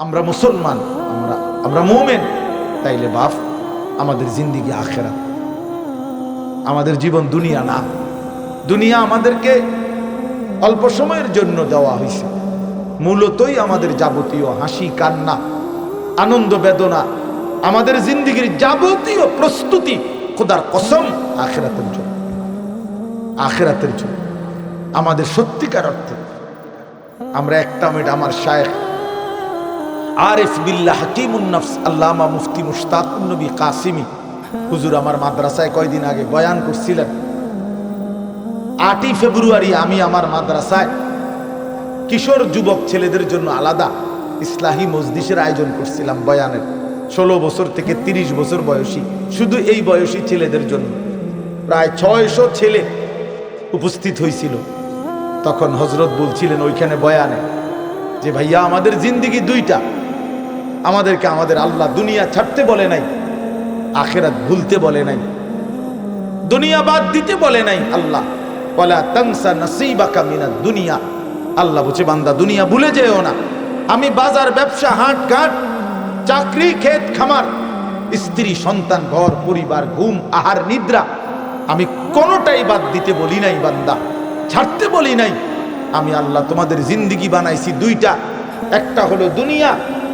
আমরা মুসলমান, আমরা আমরা মোমেন। তাইলে বাপ, আমাদের জিন্দিগি আখেরা আমাদের জীবন দুনিয়া না। দুনিয়া আমাদেরকে অল্প সময়ের জন্য দেওয়া হয়েছে মূলতই আমাদের যাবতীয় হাসি, কান্না, আনন্দ, বেদনা, আমাদের জিন্দিগির যাবতীয় প্রস্তুতি খোদার কসম আখেরাতের জন্য। আখেরাতের জন্য। আমাদের সত্যিকার অর্থে। আমরা একটা মিনিট আমার শায়েখ আরিফ বিল্লাহ হাকিমুন নফস, আল্লামা মুফতি মুশতাকুন নবী কাসিমি। হুজুর, আমার মাদ্রাসায় কয়দিন আগে বয়ান করছিলেন। আটই ফেব্রুয়ারি আমি আমার মাদ্রাসায় কিশোর যুবক ছেলেদের জন্য আলাদা ইসলাহী মজলিসের আয়োজন করছিলাম বয়ানের। ষোলো বছর থেকে ৩০ বছর বয়সী, শুধু এই বয়সী ছেলেদের জন্য। প্রায় ছয়শো ছেলে উপস্থিত হয়েছিল। তখন হজরত বলছিলেন ওইখানে বয়ানে যে, ভাইয়া, আমাদের জিন্দিগি দুইটা। আমাদেরকে আমাদের আল্লাহ দুনিয়া ছাড়তে বলে নাই, আখেরাত ভুলতে বলে নাই, দুনিয়া বাদ দিতে বলে নাই আল্লাহ। দুনিয়া। আল্লাহ বলছে, বান্দা, দুনিয়া ভুলে যেও না। আমি বাজার, ব্যবসা হাট ঘাট চাকরি, ক্ষেত, খামার, স্ত্রী, সন্তান, ঘর, পরিবার, ঘুম, আহার, নিদ্রা, আমি কোনোটাই বাদ দিতে বলি নাই, বান্দা, ছাড়তে বলি নাই। আমি আল্লাহ তোমাদের জিন্দিগি বানাইছি দুইটা। একটা হলো দুনিয়া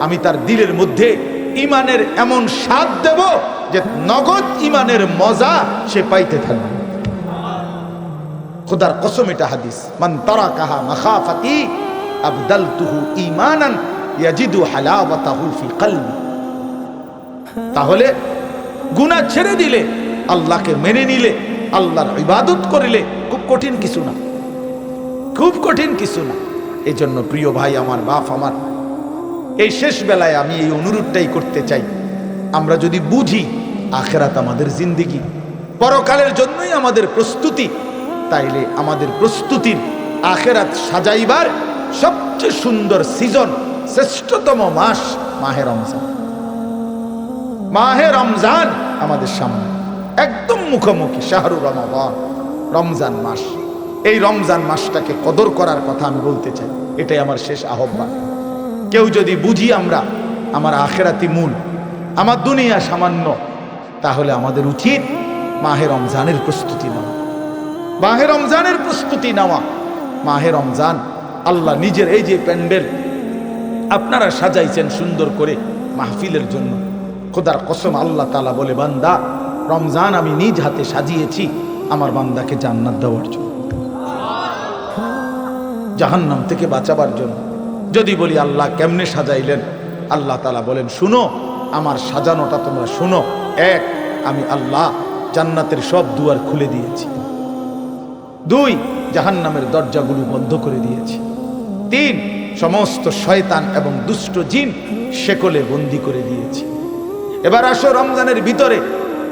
আমি তার দিলের মধ্যে ইমানের এমন স্বাদ দেব যে নগদ ইমানের মজা সে পাইতে থাকবে। খুদার কসম এটা হাদিস। মান তারা কাহা মাখাফাতি হালাওয়াতাহু ফি কলবি। তাহলে গুনাহ ছেড়ে দিলে, আল্লাহকে মেনে নিলে, আল্লাহর ইবাদত করিলে খুব কঠিন কিছু না। খুব কঠিন কিছু না। এই জন্য প্রিয় ভাই, আমার বাপ, আমার এই শেষ বেলায় আমি এই অনুরোধটাই করতে চাই। আমরা যদি বুঝি, আখেরাত আমাদের জিন্দিগি। পরকালের জন্যই আমাদের প্রস্তুতি। তাইলে আমাদের প্রস্তুতির আখেরাত সাজাইবার সবচেয়ে সুন্দর সিজন, শ্রেষ্ঠতম মাস মাহে রমজান। মাহে রমজান আমাদের সামনে। একদম মুখোমুখি শাহরু রমাবান রমজান মাস। এই রমজান মাসটাকে কদর করার কথা আমি বলতে চাই। এটাই আমার শেষ আহ্বান। কেউ যদি বুঝি আমরা, আমার আখেরাতি মূল, আমার দুনিয়া সামান্য, তাহলে আমাদের উচিত মাহে রমজানের প্রস্তুতি নেওয়া। মাহে রমজানের প্রস্তুতি নেওয়া। মাহে রমজান আল্লাহ নিজের এই যে প্যান্ডেল, আপনারা সাজাইছেন সুন্দর করে মাহফিলের জন্য। খোদার কসম আল্লাহ তালা বলে, বান্দা, রমজান আমি নিজ হাতে সাজিয়েছি, আমার বান্দাকে জান্নাত দেওয়ার জন্য। জাহান্নাম থেকে বাঁচাবার জন্য। যদি বলি, আল্লাহ কেমনে সাজাইলেন? আল্লাহ তালা বলেন, শুনো, আমার সাজানোটা তোমরা শুনো। এক, আমি আল্লাহ জান্নাতের সব দুয়ার খুলে দিয়েছি। দুই, জাহান্নামের দরজাগুলো বন্ধ করে দিয়েছি। তিন, সমস্ত শয়তান এবং দুষ্ট জিন শেকলে বন্দি করে দিয়েছি। এবার আসো রমজানের ভিতরে,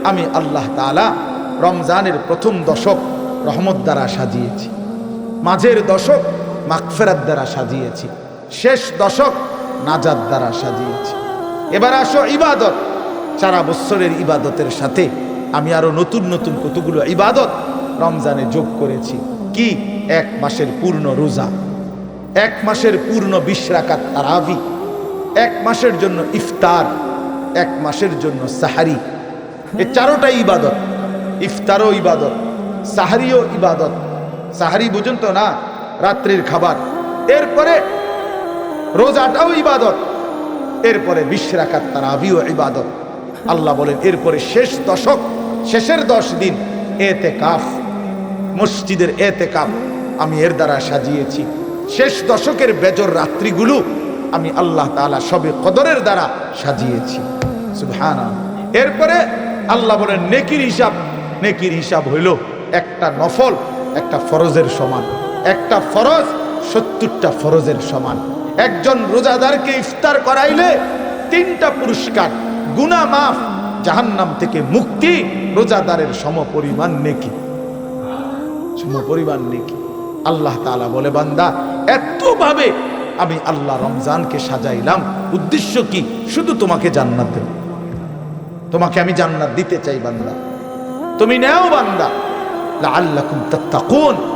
আমি আল্লাহ তাআলা রমজানের প্রথম দশক রহমত দ্বারা সাজিয়েছি। মাঝের দশক মাকফেরাত দ্বারা সাজিয়েছি। শেষ দশক নাজাদ দ্বারা সাজিয়েছি। এবার আসো ইবাদত। সারা বৎসরের ইবাদতের সাথে আমি আরও নতুন নতুন কতগুলো ইবাদত রমজানে যোগ করেছি। কি? এক মাসের পূর্ণ রোজা, এক মাসের পূর্ণ বিশ্রাকাত তারাবি, এক মাসের জন্য ইফতার, এক মাসের জন্য সাহারি। এই চারোটাই ইবাদত, ইফতারও ইবাদত, সাহারিও ইবাদত। সাহারি বুঝুন তো না? রাত্রির খাবার। এরপরে রোজাটাও ইবাদত। এরপরে বিশ্রাকাত তারাবিও ইবাদত। আল্লাহ বলেন, এরপরে শেষ দশক, শেষের দশ দিন এতে কাফ মসজিদের এতে কাফ আমি এর দ্বারা সাজিয়েছি। শেষ দশকের বেজর রাত্রিগুলো আমি আল্লাহ তাআলা সবে কদরের দ্বারা সাজিয়েছি। সুবহানা এরপরে আল্লাহ বলেন, নেকির হিসাব নেকির হিসাব হইল একটা নফল, একটা ফরজের সমান। একটা ফরজ সত্তরটা ফরজের সমান। একজন রোজাদারকে ইফতার করাইলে তিনটা পুরস্কার গুনা মাফ, জাহান্নাম থেকে মুক্তি, রোজাদারের সমপরিমাণ নেকি। সমপরিমাণ নেকি। আল্লাহ তাআলা বলে, বান্দা, এতভাবে আমি আল্লাহ রমজানকে সাজাইলাম, উদ্দেশ্য কি? শুধু তোমাকে জান্নাত দেব। তোমাকে আমি জান্নাত দিতে চাই, বান্দা। তুমি নেও, বান্দা। লাআল্লাকুম তাত্তাকুন।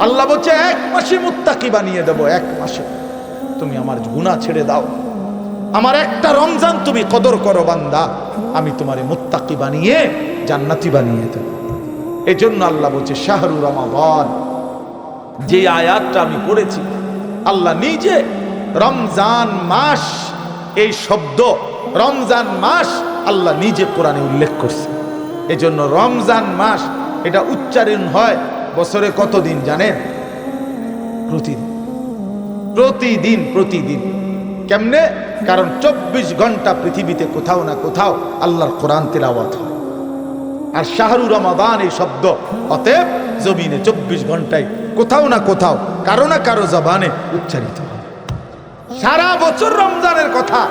আল্লাহ বলছে, এক মাসে মুত্তাকি বানিয়ে দেব, এক মাসে। তুমি আমার গুনাহ ছেড়ে দাও। আমার একটা রমজান তুমি কদর করো, বান্দা। আমি তোমারে মুত্তাকি বানিয়ে জান্নাতি বানিয়ে দেব। এই জন্য আল্লাহ বলছে, শাহরু রমাবান যে আয়াতটা আমি পড়েছি, আল্লাহ নিজে রমজান মাস, এই শব্দ রমজান মাস আল্লাহ নিজে কোরআনে উল্লেখ করছে। এই জন্য রমজান মাস, এটা উচ্চারণ হয় বছরে কতদিন জানেন? প্রতিদিন। প্রতিদিন প্রতিদিন। কেমনে? কারণ চব্বিশ ঘণ্টা পৃথিবীতে কোথাও না কোথাও আল্লাহর কোরআন তেলাওয়াত হয়। আর শাহরু রমাদান এই শব্দ, অতএব জমিনে চব্বিশ ঘন্টায় কোথাও না কোথাও, কারও না কারও জবানে উচ্চারিত হয়। সারা বছর রমজানের কথা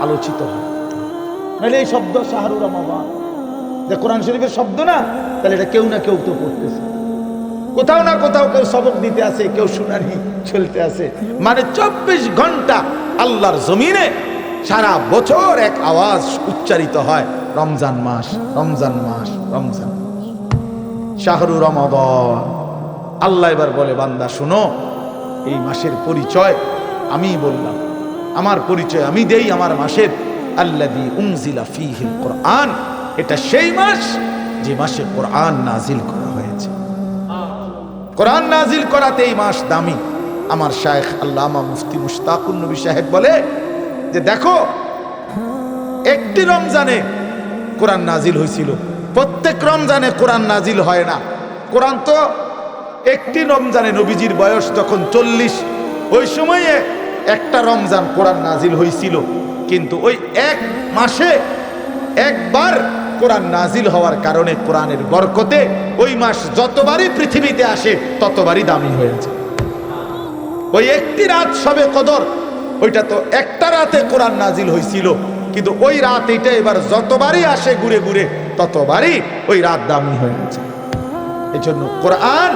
আলোচিত হয়। নাহলে এই শব্দ শাহরু রমাদান। যে কোরআন শরীফের শব্দ না? তাহলে এটা কেউ না কেউ তো পড়তেছে। কোথাও না কোথাও কেউ সবক দিতে আছে কেউ শুনানি চলতে আছে মানে চব্বিশ ঘণ্টা আল্লাহর জমিনে সারা বছর এক আওয়াজ উচ্চারিত হয়, রমজান মাস রমজান মাস, রমজান শাহরু রমাদন। আল্লাহ এবার বলে, বান্দা, শুনো, এই মাসের পরিচয় আমি বললাম। আমার পরিচয় আমি দেই আমার মাসের। আল্লাদি কোরআন। এটা সেই মাস যে মাসে কোরআন নাজিল করা কোরআন নাজিল করাতে এই মাস দামি। আমার শায়েখ আল্লামা মুফতি মুশতাকুর নবী সাহেব বলে যে দেখো, একটি রমজানে কোরআন নাজিল হয়েছিল। প্রত্যেক রমজানে কোরআন নাজিল হয় না। কোরআন তো একটি রমজানে নবীজির বয়স তখন চল্লিশ। ওই সময়ে একটা রমজান কোরআন নাজিল হয়েছিল। কিন্তু ওই এক মাসে একবার কোরআন নাজিল হওয়ার কারণে কোরআনের বরকতে ওই মাস যতবারই পৃথিবীতে আসে, ততবারই দামি হয়েছে ওই একটি রাত সবে কদর, ওইটা তো একটা রাতে কোরআন নাজিল হয়েছিল কিন্তু ওই রাত এটা এবার যতবারই আসে ঘুরে ঘুরে, ততবারই ওই রাত দামি হয়ে গেছে এই জন্য কোরআন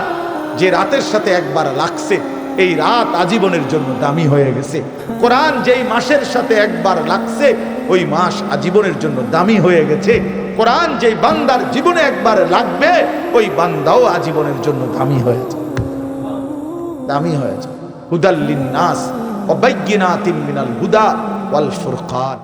যে রাতের সাথে একবার লাগছে, এই রাত আজীবনের জন্য দামি হয়ে গেছে। কোরআন যেই মাসের সাথে একবার লাগছে, ওই মাস আজীবনের জন্য দামি হয়ে গেছে। কোরআন যেই বান্দার জীবনে একবার লাগবে, ওই বান্দাও আজীবনের জন্য দামি হয়েছে দামি হয়েছে হুদাল্লিন নাস অবৈজ্ঞাতিন মিনাল হুদা ওয়াল ফুরকান।